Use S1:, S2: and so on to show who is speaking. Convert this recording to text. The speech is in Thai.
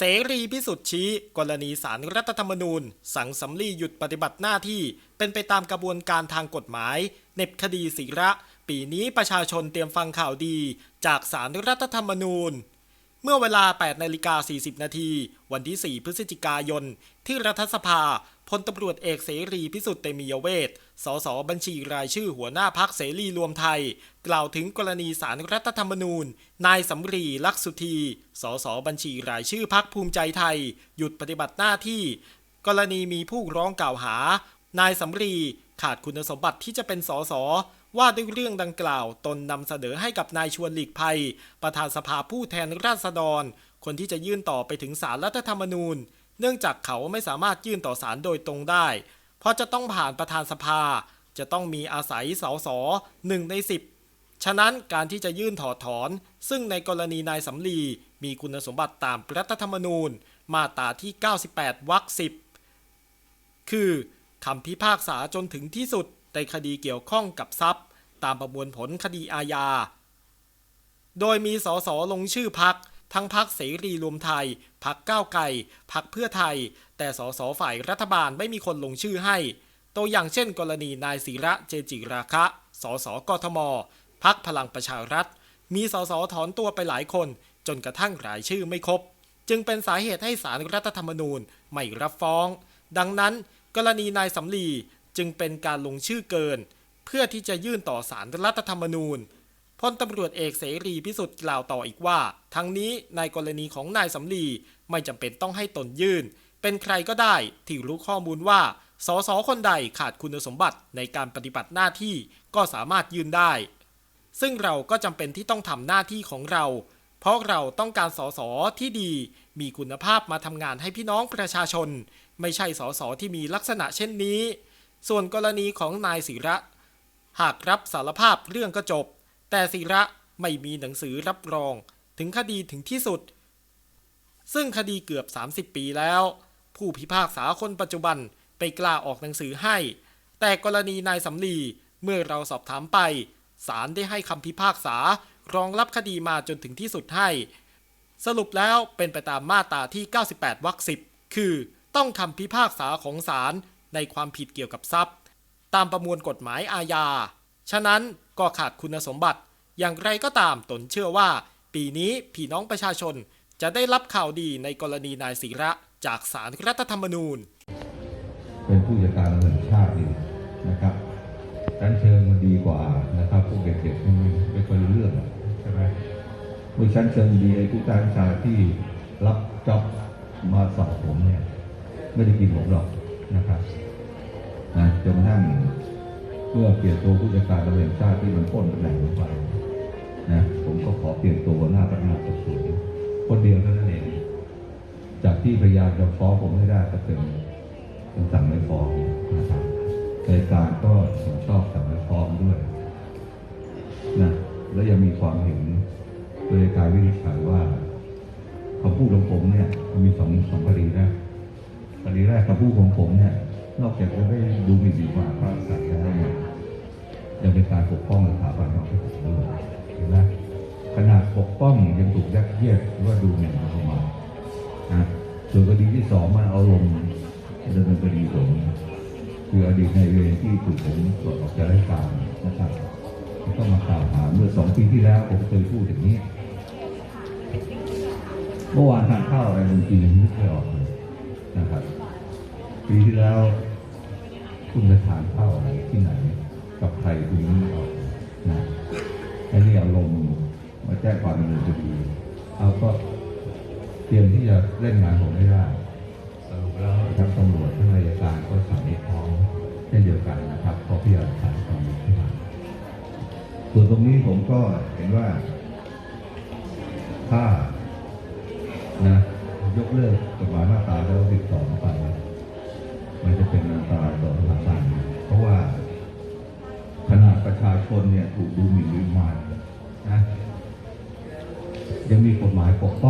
S1: เสรีพิสุทธิ์ชี้ กรณีสารรัฐธรรมนูญ สั่งสำลีหยุดปฏิบัติหน้าที่ เป็นไปตามกระบวนการทางกฎหมายเน็บคดีศิระ ปีนี้ประชาชนเตรียมฟังข่าวดี จากสารรัฐธรรมนูญ เมื่อเวลา 8 นาฬิกา 40 นาที วันที่ 4 พฤศจิกายน ที่รัฐสภา พลตำรวจเอกเสรีพิสุทธิ์เตมียเวทสสบัญชีรายชื่อหัวหน้าพักเสรีรวมไทย กล่าวถึงกรณีสารรัฐธรรมนูญ นายสำรีลักษณ์สุธีสสบัญชีรายชื่อพักภูมิใจไทย หยุดปฏิบัติหน้าที่ กรณีมีผู้ร้องกล่าวหา นายสำรีขาดคุณสมบัติที่จะเป็นสสว่าด้วยเรื่องดังกล่าวตนนำเสนอให้กับนายชวนหลีกภัย ประธานสภาผู้แทนราษฎร คนที่จะยื่นต่อไปถึงสารรัฐธรรมนูญ เนื่องจากเขาไม่สามารถยื่นต่อสารโดยตรงได้ เพราะจะต้องผ่านประธานสภา จะต้องมีอาศัยสสหนึ่งในสิบฉะนั้นการที่จะยื่นถอดถอน ซึ่งในกรณีนายสำลีมีคุณสมบัติตามรัฐธรรมนูญ มาตราที่ 98 วรรคสิบคือคำพิพากษาจนถึงที่สุดในคดีเกี่ยวข้องกับทรัพย์ ตามประมวลผลคดีอาญา โดยมีสสลงชื่อพัก ทั้งพักเสรีรวมไทย พักก้าวไกลพักเพื่อไทย แต่สสฝ่ายรัฐบาลไม่มีคนลงชื่อให้ ตัวอย่างเช่น กรณีนายศิระเจจิราคะ สสกทม พักพลังประชารัฐ มีสสถอนตัวไปหลายคน จนกระทั่งรายชื่อไม่ครบ จึงเป็นสาเหตุให้สารรัฐธรรมนูญไม่รับฟ้อง ดังนั้น กรณีนายสำลีจึงเป็นการลงชื่อเกิน เพื่อที่จะยื่นต่อสารรัฐธรรมนูญ พลตำรวจเอกเสรีพิสุทธิ์กล่าวต่ออีกว่า ทั้งนี้ในกรณีของนายสำลีไม่จำเป็นต้องให้ตนยื่น เป็นใครก็ได้ที่รู้ข้อมูลว่าสสคนใดขาดคุณสมบัติในการปฏิบัติหน้าที่ก็สามารถยื่นได้ ซึ่งเราก็จำเป็นที่ต้องทำหน้าที่ของเรา เพราะเราต้องการสสที่ดี มีคุณภาพมาทำงานให้พี่น้องประชาชน ไม่ใช่สสที่มีลักษณะเช่นนี้ ส่วนกรณีของนายศิระ หากรับสารภาพเรื่องก็จบ แต่ศิระไม่มีหนังสือรับรองถึงคดีถึงที่สุด ซึ่งคดีเกือบ 30 ปีแล้ว ผู้พิพากษาคนปัจจุบันไปกล้าออกหนังสือให้ แต่กรณีนายสำลีเมื่อเราสอบถามไปศาลได้ให้คำพิพากษารองรับคดีมาจนถึงที่สุดให้ สรุปแล้วเป็นไปตามมาตราที่ 98 วรรคสิบคือต้องคำพิพากษาของศาลในความผิดเกี่ยวกับทรัพย์ ตามประมวลกฎหมายอาญา ฉะนั้นก็ขาดคุณสมบัติ อย่างไรก็ตามตนเชื่อว่า ปีนี้พี่น้องประชาชนจะได้รับข่าวดีในกรณีนายศิระจากสารรัฐธรรมนูญ
S2: เป็นผู้จัดการตำรวจชาติดีนะครับชั้นเชิงมันดีกว่านะครับพวกเด็กๆมันไม่ค่อยรู้เรื่องใช่ไหมผู้ชั้นเชิงดีไอ้ผู้การชาที่รับจ็อบมาสอบผมเนี่ยไม่ได้กินผมหรอกนะครับนะจนกระทั่ง เมื่อเปลี่ยนตัวผู้จัดการตำรวจชาติที่มันพ้นตำแหน่งลงไปนะผมก็ขอเปลี่ยนตัวหน้าพนักงานสอบสวนคนเดียวเท่านั้นเอง จากที่พยายามจะฟ้องผมไม่ได้ก็เป็นเป็นสั่งไม่ฟ้องนะครับในการก็เห็นชอบสั่งไม่ฟ้องด้วยนะแล้วยังมีความเห็นโดยการวินิจฉัยว่าคำพูดของผมเนี่ยมีสองสองคดีนะคดีแรกคำพูดของผมเนี่ย นอกจากจะไม่ดูหมิ่นดีกว่าพระสัตว์แล้วเนี่ยยังเป็นการปกป้องสถาบันของผมด้วยเห็นไหมขนาดปกป้องยังถูกยัดเยียดว่าดูหมิ่นประมานะส่วนคดีที่สองมันเอาลงดำเนินคดีผมคืออดีตนเวรที่ถูกผมตรวจออกจากราชการนะครับก็มากล่าวหาเมื่อสองปีที่แล้วผมเคยพูดอย่างนี้เมื่อวานทานข้าวอะไรบางทียันึกไม่ออกเลยนะครับ ปีที่แล้ว คุณจะทานข้าวที่ไหน กับใครคุนี่เอานะไอ้นี่อารมณ์มาแจ้งความดำนินคดีเอาก็เตรียมที่จะเล่นงานผมไม่ได้สรุปแล้วทางตำรวจทางอายการก็สั่งให้ฟ้องเช่นเดียวกันนะครับเพรพิจารณาความผิที่มาส่วนตรงนี้ผมก็เห็นว่าถ้านะยกเลิกกฎหมายมาตราต่อ เนี่ยถูกดูหมิ่นดูหมายนะยังมีกฎหมายปกป้อง